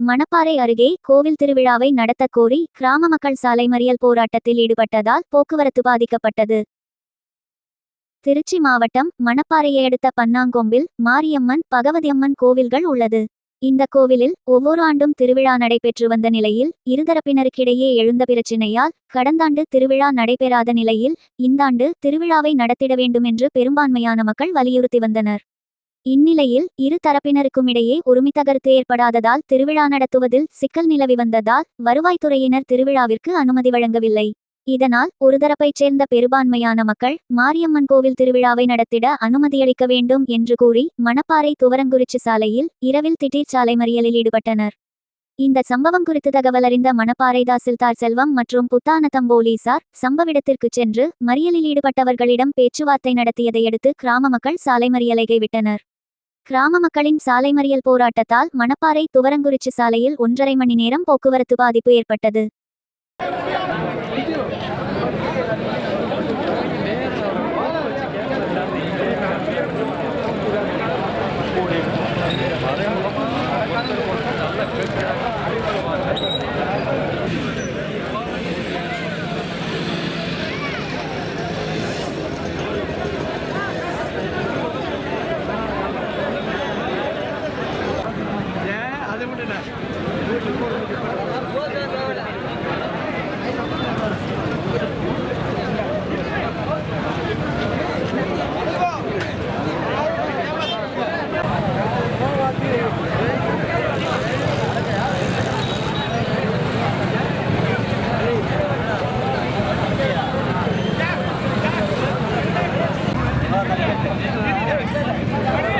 மணப்பாறை அருகே கோவில் திருவிழாவை நடத்தக் கோரி கிராம மக்கள் சாலை மறியல் போராட்டத்தில் ஈடுபட்டதால் போக்குவரத்து பாதிக்கப்பட்டது. திருச்சி மாவட்டம் மணப்பாறையை அடுத்த பன்னாங்கொம்பில் மாரியம்மன் பகவதியம்மன் கோவில்கள் உள்ளது. இந்த கோவிலில் ஒவ்வொரு ஆண்டும் திருவிழா நடைபெற்று வந்த நிலையில் இருதரப்பினருக்கிடையே எழுந்த பிரச்சினையால் கடந்தாண்டு திருவிழா நடைபெறாத நிலையில் இந்தாண்டு திருவிழாவை நடத்திட வேண்டும் என்று பெரும்பான்மையான மக்கள் வலியுறுத்தி வந்தனர். இந்நிலையில் இரு தரப்பினருக்குமிடையே ஒருமித்த கருத்து ஏற்படாததால் திருவிழா நடத்துவதில் சிக்கல் நிலவி வந்ததால் வருவாய்த்துறையினர் திருவிழாவிற்கு அனுமதி வழங்கவில்லை. இதனால் ஒரு தரப்பைச் சேர்ந்த பெரும்பான்மையான மக்கள் மாரியம்மன் கோவில் திருவிழாவை நடத்திட அனுமதியளிக்க வேண்டும் என்று கூறி மணப்பாறை துவரங்குறிச்சி சாலையில் இரவில் திடீர் சாலை மறியலில் ஈடுபட்டனர். இந்த சம்பவம் குறித்து தகவல் அறிந்த மணப்பாறை தாசில்தார் செல்வம் மற்றும் புத்தானத்தம் போலீசார் சம்பவிடத்திற்கு சென்று மறியலில் ஈடுபட்டவர்களிடம் பேச்சுவார்த்தை நடத்தியதையடுத்து கிராம மக்கள் சாலை மறியலை கைவிட்டனர். கிராம மக்களின் சாலை மறியல் போராட்டத்தால் மணப்பாறை துவரங்குறிச்சி சாலையில் ஒன்றரை மணி நேரம் போக்குவரத்து பாதிப்பு ஏற்பட்டது. Yeah.